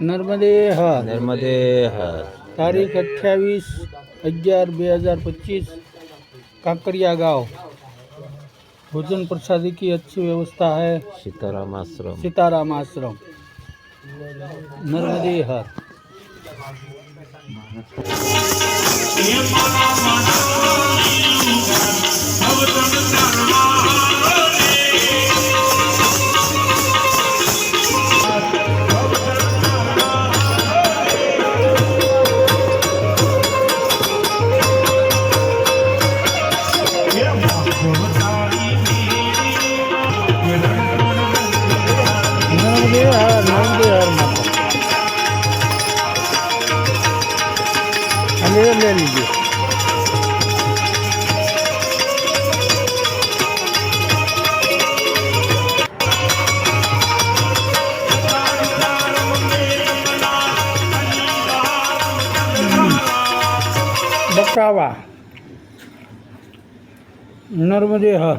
नर्मदे હર नर्मदे હર तारीख अठावीस અગિયાર बेहजार पच्चीस काकरिया भोजन प्रसादी की अच्छी व्यवस्था है। सीताराम आश्रम। सीताराम आश्रम। नर्मदे हर। નર્મદે હર નર્મદે હર.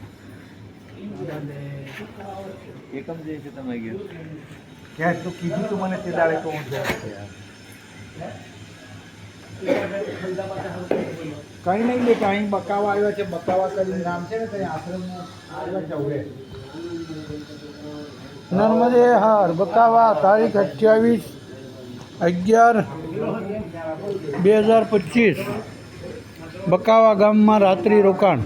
એકમ જે છે તમે ગયો ક્યાં તું કીધું તું મને તે દાડે તો હું કઈ નહીં લે અહીં બકાવા આવ્યા છે, બકાવા કરીને નામ છે ને ત્યાં આશ્રમમાં આવ્યા છે નર્મદે હાર, બકાવા, તારીખ અઠ્યાવીસ અગિયાર બે હજાર પચીસ. બકાવા ગામમાં રાત્રિ રોકાણ.